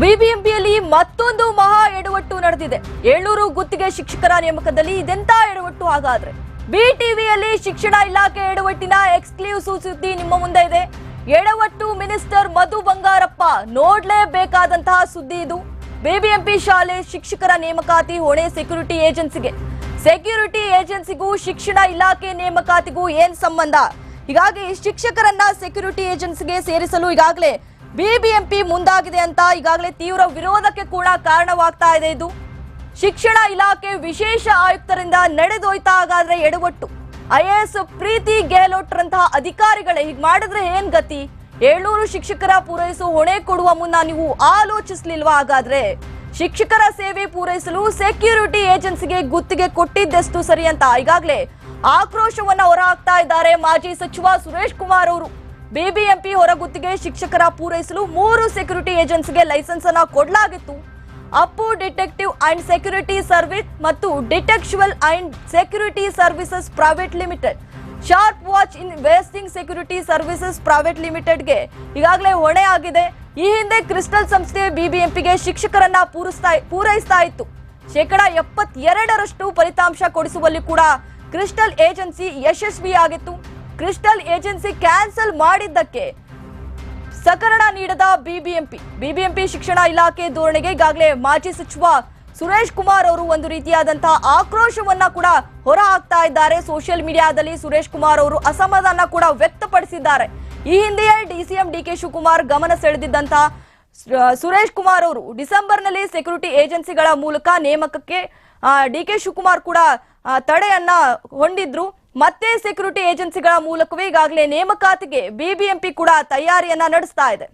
ಬಿಬಿಎಂಪಿಯಲ್ಲಿ ಮತ್ತೊಂದು ಮಹಾ ಎಡವಟ್ಟು ನಡೆದಿದೆ. ಏಳ್ನೂರು ಗುತ್ತಿಗೆ ಶಿಕ್ಷಕರ ನೇಮಕದಲ್ಲಿ ಇದೆಂತ ಎಡವಟ್ಟು ಹಾಗಾದ್ರೆ? ಬಿಟಿವಿಯಲ್ಲಿ ಶಿಕ್ಷಣ ಇಲಾಖೆ ಎಡವಟ್ಟಿನ ಎಕ್ಸ್ಕ್ಲೂಸಿವ್ ಸುದ್ದಿ ನಿಮ್ಮ ಮುಂದೆ ಇದೆ. ಎಡವಟ್ಟು ಮಿನಿಸ್ಟರ್ ಮಧು ಬಂಗಾರಪ್ಪ, ನೋಡ್ಲೇಬೇಕಾದಂತಹ ಸುದ್ದಿ ಇದು. ಬಿಬಿಎಂಪಿ ಶಾಲೆ ಶಿಕ್ಷಕರ ನೇಮಕಾತಿ ಹೊಣೆ ಸೆಕ್ಯೂರಿಟಿ ಏಜೆನ್ಸಿಗೆ. ಸೆಕ್ಯೂರಿಟಿ ಏಜೆನ್ಸಿಗೂ ಶಿಕ್ಷಣ ಇಲಾಖೆ ನೇಮಕಾತಿಗೂ ಏನ್ ಸಂಬಂಧ? ಹೀಗಾಗಿ ಶಿಕ್ಷಕರನ್ನ ಸೆಕ್ಯೂರಿಟಿ ಏಜೆನ್ಸಿಗೆ ಸೇರಿಸಲು ಈಗಾಗಲೇ ಬಿಬಿಎಂಪಿ ಮುಂದಾಗಿದೆ ಅಂತ ಈಗಾಗಲೇ ತೀವ್ರ ವಿರೋಧಕ್ಕೆ ಕೂಡ ಕಾರಣವಾಗ್ತಾ ಇದೆ ಇದು. ಶಿಕ್ಷಣ ಇಲಾಖೆ ವಿಶೇಷ ಆಯುಕ್ತರಿಂದ ನಡೆದೋಯ್ತಾ ಹಾಗಾದ್ರೆ ಎಡವಟ್ಟು. ಐಎಎಸ್ ಪ್ರೀತಿ ಗೆಹ್ಲೋಟ್ರಂತಹ ಅಧಿಕಾರಿಗಳೇ, ಹೀಗೆ ಮಾಡಿದ್ರೆ ಏನ್ ಗತಿ? ಏಳ್ನೂರು ಶಿಕ್ಷಕರ ಪೂರೈಸು ಹೊಣೆ ಕೊಡುವ ಮುನ್ನ ನೀವು ಆಲೋಚಿಸ್ಲಿಲ್ವಾ ಹಾಗಾದ್ರೆ? ಶಿಕ್ಷಕರ ಸೇವೆ ಪೂರೈಸಲು ಸೆಕ್ಯೂರಿಟಿ ಏಜೆನ್ಸಿಗೆ ಗುತ್ತಿಗೆ ಕೊಟ್ಟಿದ್ದೆಷ್ಟು ಸರಿ ಅಂತ ಈಗಾಗಲೇ ಆಕ್ರೋಶವನ್ನ ಹೊರಹಾಕ್ತಾ ಇದ್ದಾರೆ ಮಾಜಿ ಸಚಿವ ಸುರೇಶ್ ಕುಮಾರ್ ಅವರು. ಬಿಬಿಎಂಪಿ ಹೊರಗುತ್ತಿಗೆ ಶಿಕ್ಷಕರ ಪೂರೈಸಲು ಮೂರು ಸೆಕ್ಯೂರಿಟಿ ಏಜೆನ್ಸಿಗೆ ಲೈಸೆನ್ಸ್ ಅನ್ನ ಕೊಡಲಾಗಿತ್ತು. Appu detective and security service ಮತ್ತು detective and security services private limited. Sharp watch in wasting security services private ಲಿಮಿಟೆಡ್ಗೆ ಈಗಾಗಲೇ ಹೊಣೆ ಆಗಿದೆ. ಈ ಹಿಂದೆ ಕ್ರಿಸ್ಟಲ್ ಸಂಸ್ಥೆ ಬಿಬಿಎಂಪಿಗೆ ಶಿಕ್ಷಕರನ್ನ ಪೂರೈಸ್ತಾ ಪೂರೈಸ್ತಾ ಇತ್ತು. ಶೇಕಡ ಎಪ್ಪತ್ತೆರಡರಷ್ಟು ಫಲಿತಾಂಶ ಕೊಡಿಸುವಲ್ಲಿ ಕೂಡ ಕ್ರಿಸ್ಟಲ್ ಏಜೆನ್ಸಿ ಯಶಸ್ವಿಯಾಗಿತ್ತು. ಕ್ರಿಸ್ಟಲ್ ಏಜೆನ್ಸಿ ಕ್ಯಾನ್ಸಲ್ ಮಾಡಿದ್ದಕ್ಕೆ ಸಕರಣ ನೀಡದ ಬಿಬಿಎಂಪಿ. ಬಿಬಿಎಂಪಿ ಶಿಕ್ಷಣ ಇಲಾಖೆ ಧೋರಣೆಗೆ ಈಗಾಗಲೇ ಮಾಜಿ ಸಚಿವ ಸುರೇಶ್ ಕುಮಾರ್ ಅವರು ಒಂದು ರೀತಿಯಾದಂತಹ ಆಕ್ರೋಶವನ್ನ ಕೂಡ ಹೊರ ಹಾಕ್ತಾ ಇದ್ದಾರೆ. ಸೋಷಿಯಲ್ ಮೀಡಿಯಾದಲ್ಲಿ ಸುರೇಶ್ ಕುಮಾರ್ ಅವರು ಅಸಮಾಧಾನ ಕೂಡ ವ್ಯಕ್ತಪಡಿಸಿದ್ದಾರೆ. ಈ ಹಿಂದೆಯೇ ಡಿಸಿಎಂ ಡಿಕೆ ಶಿವಕುಮಾರ್ ಗಮನ ಸೆಳೆದಿದ್ದಂತಹ ಸುರೇಶ್ ಕುಮಾರ್ ಅವರು ಡಿಸೆಂಬರ್ನಲ್ಲಿ ಸೆಕ್ಯೂರಿಟಿ ಏಜೆನ್ಸಿಗಳ ಮೂಲಕ ನೇಮಕಕ್ಕೆ ಡಿ ಕೆ ಶಿವಕುಮಾರ್ ಕೂಡ ತಡೆಯನ್ನ ಹೊಂದಿದ್ರು. ಮತ್ತೆ ಸೆಕ್ಯೂರಿಟಿ ಏಜೆನ್ಸಿಗಳ ಮೂಲಕವೇ ಈಗಾಗಲೇ ನೇಮಕಾತಿಗೆ ಬಿಬಿಎಂಪಿ ಕೂಡ ತಯಾರಿಯನ್ನ ನಡೆಸ್ತಾ ಇದೆ.